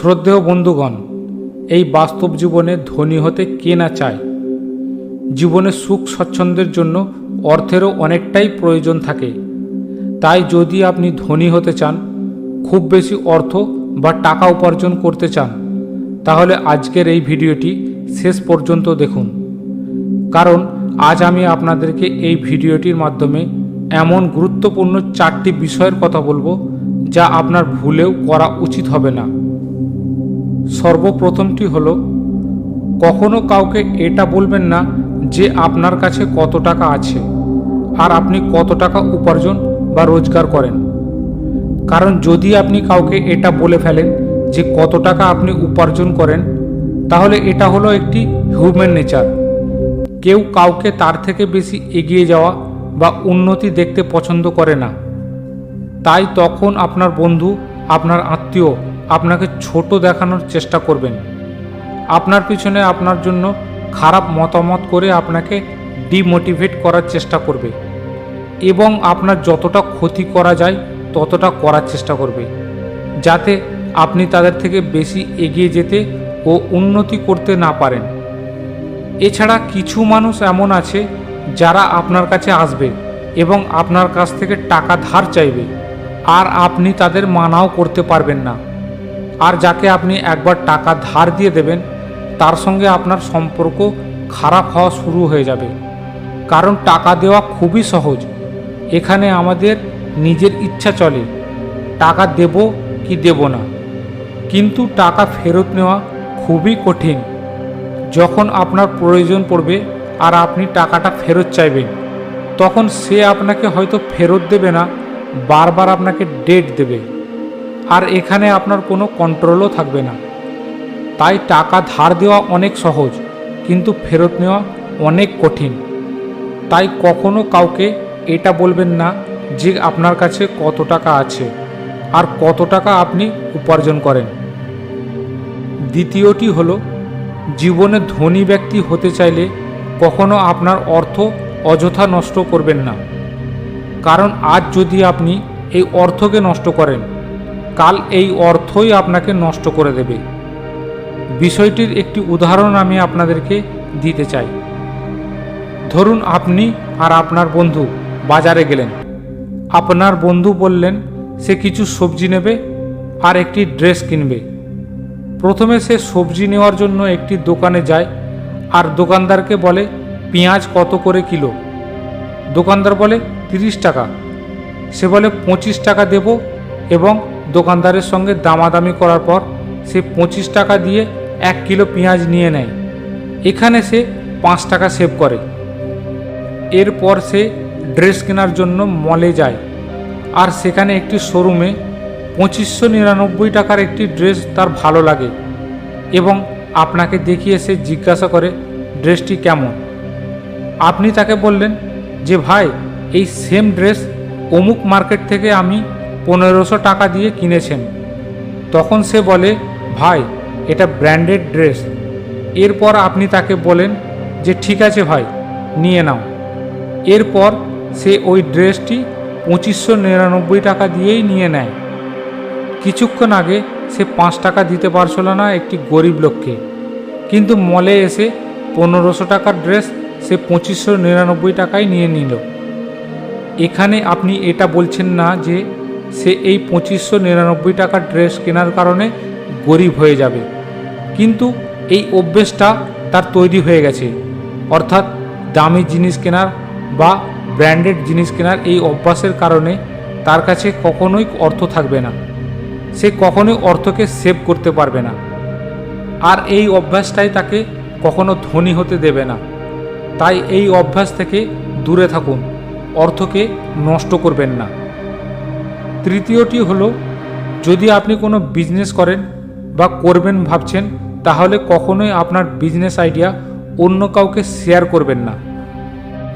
শ্রদ্ধেয় বন্ধুগণ, এই বাস্তব জীবনে ধনী হতে কে না চায়? জীবনে সুখ স্বচ্ছন্দের জন্য অর্থেরও অনেকটাই প্রয়োজন থাকে। তাই যদি আপনি ধনী হতে চান, খুব বেশি অর্থ বা টাকা উপার্জন করতে চান, তাহলে আজকের এই ভিডিওটি শেষ পর্যন্ত দেখুন। কারণ আজ আমি আপনাদেরকে এই ভিডিওটির মাধ্যমে এমন গুরুত্বপূর্ণ চারটি বিষয়ের কথা বলব যা আপনার ভুলেও করা উচিত হবে না। সর্বপ্রথমটি হলো, কখনো কাউকে এটা বলবেন না যে আপনার কাছে কত টাকা আছে আর আপনি কত টাকা উপার্জন বা রোজগার করেন। কারণ যদি আপনি কাউকে এটা বলে ফেলেন যে কত টাকা আপনি উপার্জন করেন, তাহলে এটা হলো একটি হিউম্যান নেচার কেউ কাউকে তার থেকে বেশি এগিয়ে যাওয়া বা উন্নতি দেখতে পছন্দ করে না। তাই তখন আপনার বন্ধু, আপনার আত্মীয় আপনাকে ছোট দেখানোর চেষ্টা করবেন। আপনার পিছনে আপনার জন্য খারাপ মতামত করে আপনাকে ডিমোটিভেট করার চেষ্টা করবে এবং আপনার যতটা ক্ষতি করা যায় ততটা করার চেষ্টা করবে, যাতে আপনি তাদের থেকে বেশি এগিয়ে যেতে ও উন্নতি করতে না পারেন। এছাড়া কিছু মানুষ এমন আছে যারা আপনার কাছে আসবে এবং আপনার কাছ থেকে টাকা ধার চাইবে, আর আপনি তাদের মানাও করতে পারবেন না। আর যাকে আপনি একবার টাকা ধার দিয়ে দেবেন, তার সঙ্গে আপনার সম্পর্ক খারাপ হওয়া শুরু হয়ে যাবে। কারণ টাকা দেওয়া খুবই সহজ। এখানে আমাদের নিজের ইচ্ছা চলে। টাকা দেব কি দেব না। কিন্তু টাকা ফেরত নেওয়া খুবই কঠিন। যখন আপনার প্রয়োজন পড়বে আর আপনি টাকাটা ফেরত চাইবেন, তখন সে আপনাকে হয়তো ফেরত দেবে না, বারবার আপনাকে ডেট দেবে। আর এখানে আপনার কোনো কন্ট্রোলও থাকবে না। তাই টাকা ধার দেওয়া অনেক সহজ, কিন্তু ফেরত নেওয়া অনেক কঠিন। তাই কখনো কাউকে এটা বলবেন না যে আপনার কাছে কত টাকা আছে আর কত টাকা আপনি উপার্জন করেন। দ্বিতীয়টি হলো, জীবনে ধনী ব্যক্তি হতে চাইলে কখনো আপনার অর্থ অযথা নষ্ট করবেন না। কারণ আজ যদি আপনি এই অর্থকে নষ্ট করেন কাল এই অর্থই আপনাকে নষ্ট করে দেবে। বিষয়টির একটি উদাহরণ আমি আপনাদেরকে দিতে চাই। ধরুন আপনি আর আপনার বন্ধু বাজারে গেলেন। আপনার বন্ধু বললেন, সে কিছু সবজি নেবে আর একটি ড্রেস কিনবে। প্রথমে সে সবজি নেওয়ার জন্য একটি দোকানে যায় আর দোকানদারকে বলে, পেঁয়াজ কত করে কিলো? দোকানদার বলে, তিরিশ টাকা। সে বলে, পঁচিশ টাকা দেব এবং দোকানদারের সঙ্গে দামাদামি করার পর সে পঁচিশ টাকা দিয়ে এক কিলো পেঁয়াজ নিয়ে নেয়। এখানে সে পাঁচ টাকা সেভ করে। এরপর সে ড্রেস কেনার জন্য মলে যায়। আর সেখানে একটি শোরুমে পঁচিশশো নিরানব্বই টাকার একটি ড্রেস তার ভালো লাগে এবং আপনাকে দেখিয়ে সে জিজ্ঞাসা করে, ড্রেসটি কেমন? আপনি তাকে বললেন যে, ভাই, এই সেম ড্রেস অমুক মার্কেট থেকে আমি পনেরোশো টাকা দিয়ে কিনেছেন। তখন সে বলে, ভাই, এটা ব্র্যান্ডেড ড্রেস। এরপর আপনি তাকে বলেন যে, ঠিক আছে ভাই, নিয়ে নাও। এরপর সে ওই ড্রেসটি পঁচিশশো নিরানব্বই টাকা দিয়েই নিয়ে নেয়। কিছুক্ষণ আগে সে পাঁচ টাকা দিতে পারছিল না একটি গরিব লোককে। কিন্তু মলে এসে পনেরোশো টাকার ড্রেস সে পঁচিশশো নিরানব্বই টাকায় নিয়ে নিল। এখানে আপনি এটা বলছেন না যে সে এই পঁচিশশো নিরানব্বই টাকার ড্রেস কেনার কারণে গরিব হয়ে যাবে। কিন্তু এই অভ্যেসটা তার তৈরি হয়ে গেছে। অর্থাৎ দামি জিনিস কেনার বা ব্র্যান্ডেড জিনিস কেনার এই অভ্যাসের কারণে তার কাছে কখনোই অর্থ থাকবে না। সে কখনোই অর্থকে সেভ করতে পারবে না। আর এই অভ্যাসটাই তাকে কখনো ধনী হতে দেবে না। তাই এই অভ্যাস থেকে দূরে থাকুন। অর্থকে নষ্ট করবেন না। তৃতীয়টি হলো, যদি আপনি কোনো বিজনেস করেন বা করবেন ভাবছেন, তাহলে কখনোই আপনার বিজনেস আইডিয়া অন্য কাউকে শেয়ার করবেন না।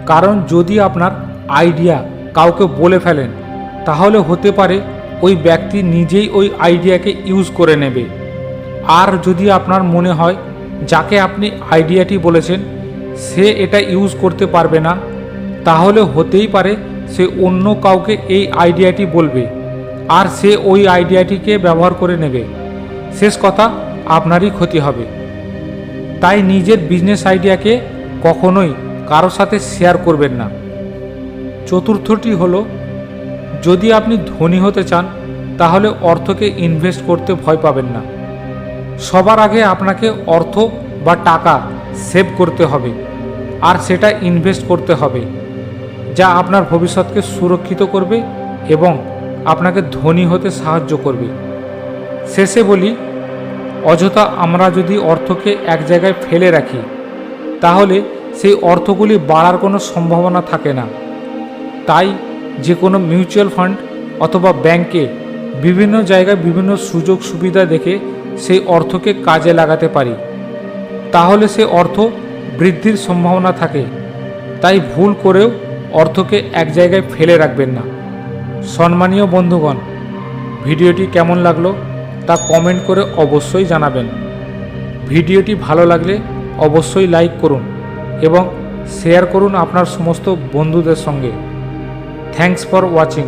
কারণ যদি আপনার আইডিয়া কাউকে বলে ফেলেন, তাহলে হতে পারে ওই ব্যক্তি নিজেই ওই আইডিয়াকে ইউজ করে নেবে। আর যদি আপনার মনে হয়, যাকে আপনি আইডিয়াটি বলেছেন, সে এটা ইউজ করতে পারবে না, তাহলে হতেই পারে সে অন্য কাউকে এই আইডিয়াটি বলবে আর সে ওই আইডিয়াটিকে ব্যবহার করে নেবে। শেষ কথা, আপনারই ক্ষতি হবে। তাই নিজের বিজনেস আইডিয়াকে কখনোই কারও সাথে শেয়ার করবেন না। চতুর্থটি হলো, যদি আপনি ধনী হতে চান, তাহলে অর্থকে ইনভেস্ট করতে ভয় পাবেন না। সবার আগে আপনাকে অর্থ বা টাকা সেভ করতে হবে, আর সেটা ইনভেস্ট করতে হবে। যা আপনার ভবিষ্যৎকে সুরক্ষিত করবে এবং আপনাকে ধনী হতে সাহায্য করবে। শেষে বলি, অযথা আমরা যদি অর্থকে এক জায়গায় ফেলে রাখি, তাহলে সেই অর্থগুলি বাড়ার কোনো সম্ভাবনা থাকে না। তাই যে কোনো মিউচুয়াল ফান্ড অথবা ব্যাংকে বিভিন্ন জায়গায় বিভিন্ন সুযোগ সুবিধা দেখে সেই অর্থকে কাজে লাগাতে পারি। তাহলে সে অর্থ বৃদ্ধির সম্ভাবনা থাকে। তাই ভুল করেও অর্থকে এক জায়গায় ফেলে রাখবেন না। সম্মানীয় বন্ধুগণ, ভিডিওটি কেমন লাগল তা কমেন্ট করে অবশ্যই জানাবেন। ভিডিওটি ভালো লাগলে অবশ্যই লাইক করুন এবং শেয়ার করুন আপনার সমস্ত বন্ধুদের সঙ্গে। Thanks for watching.